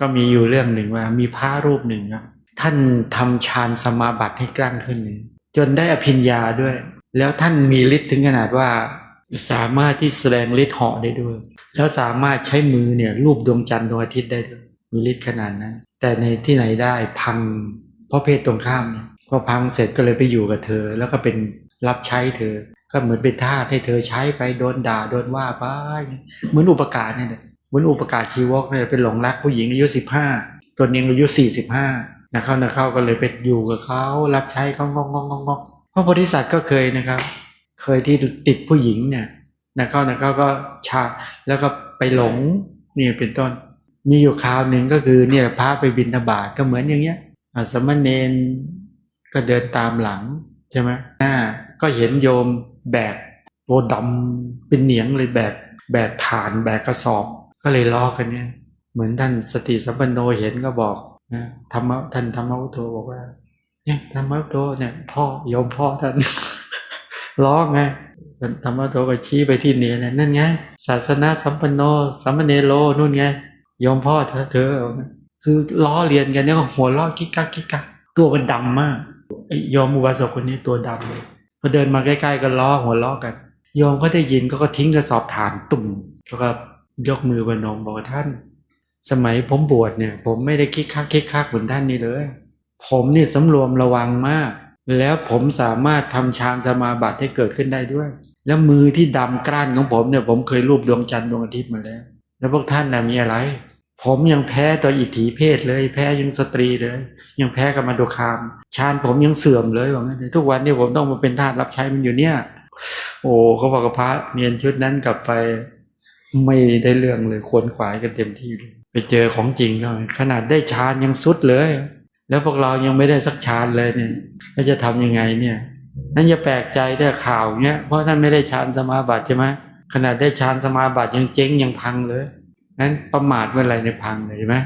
ก็มีอยู่เรื่องหนึ่งว่ามีพระรูปหนึ่งท่านทำฌานสมาบัติให้กล้างขึ้นเลยจนได้อภิญญาด้วย แล้วท่านมีฤทธิ์ถึงขนาดว่า สามารถที่แสดงฤทธิ์เหาะได้ด้วย แล้วสามารถใช้มือเนี่ยรูปดวงจันทร์ดวงอาทิตย์ได้ด้วยมีฤทธิ์ขนาดนั้น แต่ในที่ไหนได้พังเพราะเพศตรงข้ามเนี่ยพอพังเสร็จก็เลยไปอยู่กับเธอ แล้วก็เป็นรับใช้เธอ ก็เหมือนเป็นทาสให้เธอใช้ไปโดนด่าโดนว่าไปเหมือนอุปการเนี่ย เหมือนอุปการชีวกเนี่ยเป็นหลงรักผู้หญิงอายุสิบห้าตัวเองอายุสี่สิบห้านะเข้านะเข้าก็เลยไปอยู่กับเขารับใช้เขางองงองงองงองพระโพธิสัตว์ก็เคยนะครับ เคยที่ติดผู้หญิงเนี่ยนะเข้านะเข้าก็ชาแล้วก็ไปหลงนี่เป็นต้น มีอยู่คราวหนึ่งก็คือเนี่ยพระไปบินทบาทก็เหมือนอย่างเงี้ยสมณเณรก็เดินตามหลังใช่ไหมอ่าก็เห็นโยมแบกตัวดำเป็นเหนียงเลยแบกแบกฐานแบกกระสอบ ก็เลยล้อกันเนี่ย เหมือนท่านสติสัมปันโนเห็นก็บอกนะธรรมะท่านธรรมวุฒโธบอกว่า เนี่ยธรรมะวุฒโธเนี่ย พ่อโยมพ่อท่านล้อไงท่านธรรมะวุฒโธก็ชี้ไปที่เนี่ยนั่นไงศาสนาสัมปันโนสัมมเนโลนู่นไงโยมพ่อเธอเธอคือล้อเลียนกันเนี่ยก็หัวล้อกิ๊กกักกิ๊กกักตัวมันดำมากไอ้โยมอุบาสกคนนี้ตัวดำเลยพอเดินมาใกล้ๆก็ล้อหัวล้อกันโยมก็ได้ยินก็ก็ทิ้งกระสอบฐานตุ่มแล้วก็ ยกมือประนมบอกท่าน สมัยผมบวชเนี่ย ผมไม่ได้คิกคักคิกคักเหมือนท่านนี่เลย ผมนี่สำรวมระวังมาก แล้วผมสามารถทำฌานสมาบัติให้เกิดขึ้นได้ด้วย แล้วมือที่ดำกร้านของผมเนี่ย ผมเคยรูปดวงจันทร์ดวงอาทิตย์มาแล้ว แล้วพวกท่านน่ะมีอะไร ผมยังแพ้ตัวอิทธิเพศเลย แพ้ยังสตรีเลย ยังแพ้กับมาดุคามฌานผมยังเสื่อมเลยว่างั้นเถอะทุกวันนี้ผมต้องมาเป็นทาสรับใช้มันอยู่เนี่ย โอ้เขาบอกกับพระเนียนชุดนั้นกลับไป ไม่ได้เรื่องเลยขวนขวายกันเต็มที่เลยไปเจอของจริงก็ขนาดได้ฌานยังสุดเลย แล้วพวกเรายังไม่ได้สักฌานเลยเนี่ยแล้วจะทำยังไงเนี่ย นั่นอย่าแปลกใจถ้าข่าวเนี้ยเพราะท่านไม่ได้ฌานสมาบัติใช่ไหมขนาดได้ฌานสมาบัติยังเจ๊งยังพังเลยนั้นประมาทเมื่อไหรเนี่ยพังเลยใช่ไหม